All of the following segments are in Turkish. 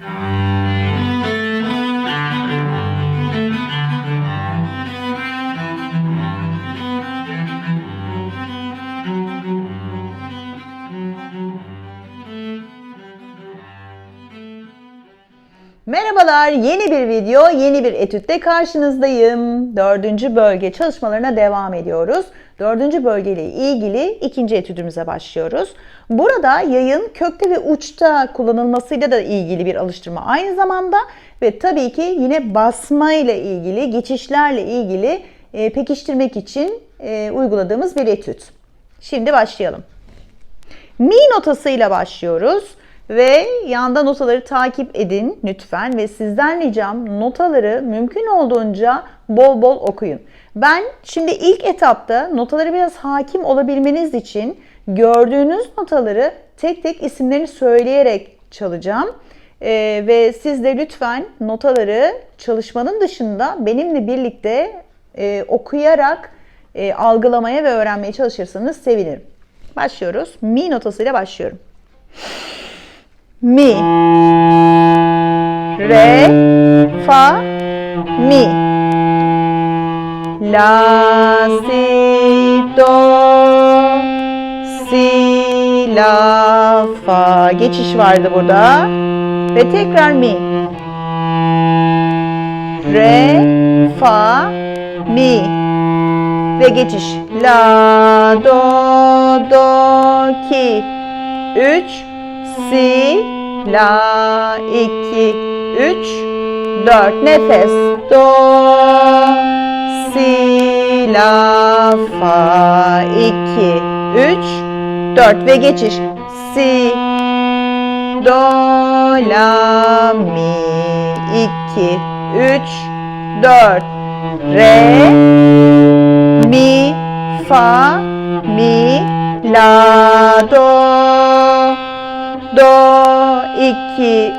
Mm-hmm. Merhabalar, yeni bir video, yeni bir etütte karşınızdayım. Dördüncü bölge çalışmalarına devam ediyoruz. Dördüncü bölgeyle ilgili ikinci etüdümüze başlıyoruz. Burada yayın kökte ve uçta kullanılmasıyla da ilgili bir alıştırma aynı zamanda ve tabii ki yine basma ile ilgili, geçişlerle ilgili e, pekiştirmek için e, uyguladığımız bir etüt. Şimdi başlayalım. Mi notasıyla başlıyoruz ve yanda notaları takip edin lütfen ve sizden ricam notaları mümkün olduğunca bol bol okuyun. Ben şimdi ilk etapta notaları biraz hakim olabilmeniz için gördüğünüz notaları tek tek isimlerini söyleyerek çalacağım. Ee, ve siz de lütfen notaları çalışmanın dışında benimle birlikte e, okuyarak e, algılamaya ve öğrenmeye çalışırsanız sevinirim. Başlıyoruz. Mi notasıyla başlıyorum. Mi. Re. Fa. Mi. La. Si. Do. Si. La. Fa. Geçiş vardı burada. Ve tekrar mi. Re. Fa. Mi. Ve geçiş. La. Do. Do. Ki. Üç. Si, la, iki, üç, dört. Nefes. Do, si, la, fa, iki, üç, dört. Ve geçiş. Si, do, la, mi, iki, üç, dört. Re, mi, fa, mi, la, do,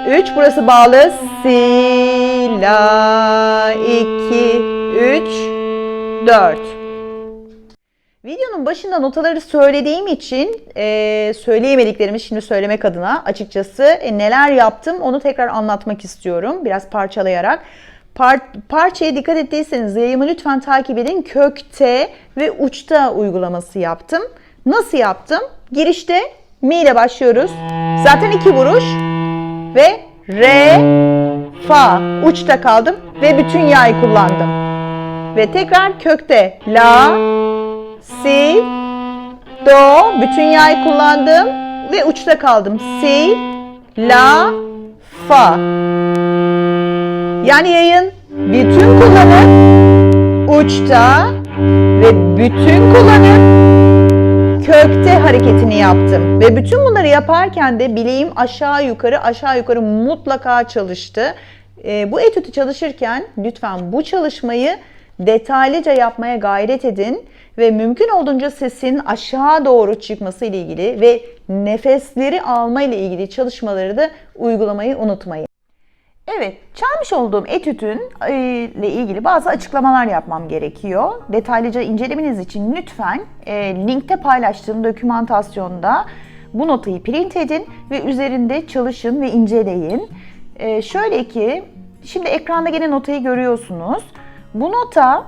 3. Burası bağlı. Si, la, 2, 3, 4. Videonun başında notaları söylediğim için e, söyleyemediklerimi şimdi söylemek adına açıkçası e, neler yaptım onu tekrar anlatmak istiyorum. Biraz parçalayarak. Par parçaya dikkat ettiyseniz yayımı lütfen takip edin. Kökte ve uçta uygulaması yaptım. Nasıl yaptım? Girişte mi ile başlıyoruz. Zaten iki vuruş. Ve re, fa. Uçta kaldım ve bütün yayı kullandım. Ve tekrar kökte la, si, do. Bütün yayı kullandım ve uçta kaldım. Si, la, fa. Yani yayın bütün kullanıp uçta ve bütün kullanıp kökte hareketini yaptım. Ve bütün bunları yaparken de bileğim aşağı yukarı aşağı yukarı mutlaka çalıştı. E, bu etütü çalışırken lütfen bu çalışmayı detaylıca yapmaya gayret edin ve mümkün olduğunca sesin aşağı doğru çıkması ile ilgili ve nefesleri alma ile ilgili çalışmaları da uygulamayı unutmayın. Evet, çalmış olduğum etütün e, ile ilgili bazı açıklamalar yapmam gerekiyor. Detaylıca incelemeniz için lütfen e, linkte paylaştığım dokümantasyonda bu notayı print edin ve üzerinde çalışın ve inceleyin. E, şöyle ki, şimdi ekranda gene notayı görüyorsunuz. Bu nota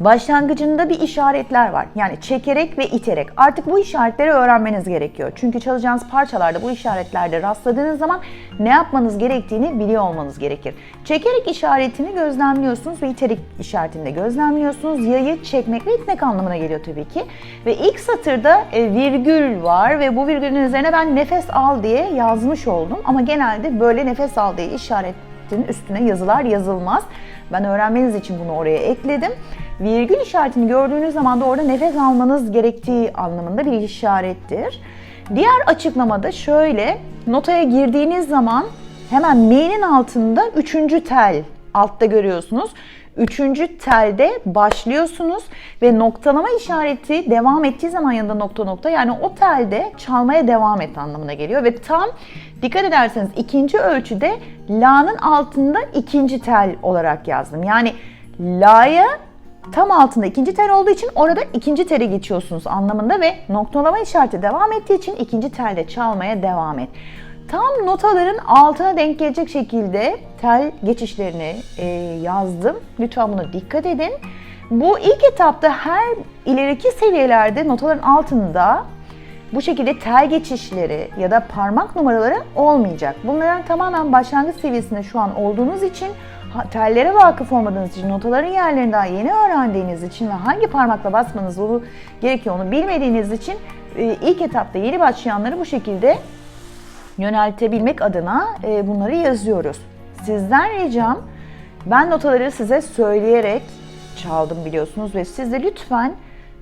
Başlangıcında bir işaretler var. Yani çekerek ve iterek. Artık bu işaretleri öğrenmeniz gerekiyor. Çünkü çalacağınız parçalarda bu işaretlerde rastladığınız zaman ne yapmanız gerektiğini biliyor olmanız gerekir. Çekerek işaretini gözlemliyorsunuz ve iterek işaretini de gözlemliyorsunuz. Yayı çekmek ve itmek anlamına geliyor tabii ki. Ve ilk satırda e, virgül var ve bu virgülün üzerine ben nefes al diye yazmış oldum. Ama genelde böyle nefes al diye işaretin üstüne yazılar yazılmaz. Ben öğrenmeniz için bunu oraya ekledim. Virgül işaretini gördüğünüz zaman da orada nefes almanız gerektiği anlamında bir işarettir. Diğer açıklamada şöyle, notaya girdiğiniz zaman hemen mi'nin altında üçüncü tel altta görüyorsunuz. Üçüncü telde başlıyorsunuz ve noktalama işareti devam ettiği zaman yanında nokta nokta yani o telde çalmaya devam et anlamına geliyor ve tam dikkat ederseniz ikinci ölçüde la'nın altında ikinci tel olarak yazdım. Yani la'ya tam altında ikinci tel olduğu için orada ikinci tele geçiyorsunuz anlamında ve noktalama işareti devam ettiği için ikinci telde çalmaya devam et. Tam notaların altına denk gelecek şekilde tel geçişlerini e, yazdım. Lütfen buna dikkat edin. Bu ilk etapta her ileriki seviyelerde notaların altında bu şekilde tel geçişleri ya da parmak numaraları olmayacak. Bunların tamamen başlangıç seviyesinde şu an olduğunuz için tellere vakıf olmadığınız için, notaların yerlerini daha yeni öğrendiğiniz için ve hangi parmakla basmanız gerekiyor onu bilmediğiniz için e, ilk etapta yeni başlayanları bu şekilde yöneltebilmek adına e, bunları yazıyoruz. Sizden ricam ben notaları size söyleyerek çaldım biliyorsunuz ve siz de lütfen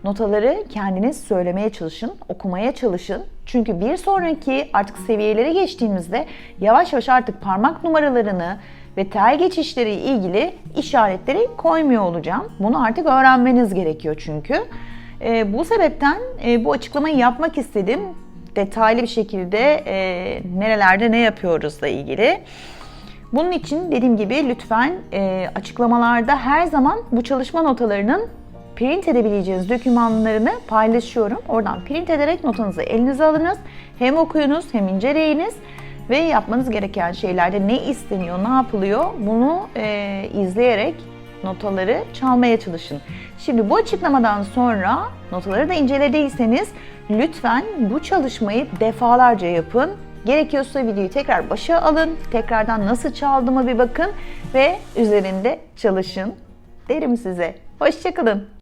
notaları kendiniz söylemeye çalışın, okumaya çalışın. Çünkü bir sonraki artık seviyelere geçtiğimizde yavaş yavaş artık parmak numaralarını ve tel geçişleri ilgili işaretleri koymuyor olacağım. Bunu artık öğrenmeniz gerekiyor çünkü. E, bu sebepten e, bu açıklamayı yapmak istedim detaylı bir şekilde e, nerelerde ne yapıyoruzla ilgili. Bunun için dediğim gibi lütfen e, açıklamalarda her zaman bu çalışma notalarının print edebileceğiniz dokümanlarını paylaşıyorum. Oradan print ederek notanızı elinize alınız. Hem okuyunuz hem inceleyiniz ve yapmanız gereken şeylerde ne isteniyor, ne yapılıyor bunu e, izleyerek notaları çalmaya çalışın. Şimdi bu açıklamadan sonra notaları da incelediyseniz lütfen bu çalışmayı defalarca yapın. Gerekiyorsa videoyu tekrar başa alın, tekrardan nasıl çaldığıma bir bakın ve üzerinde çalışın derim size. Hoşçakalın.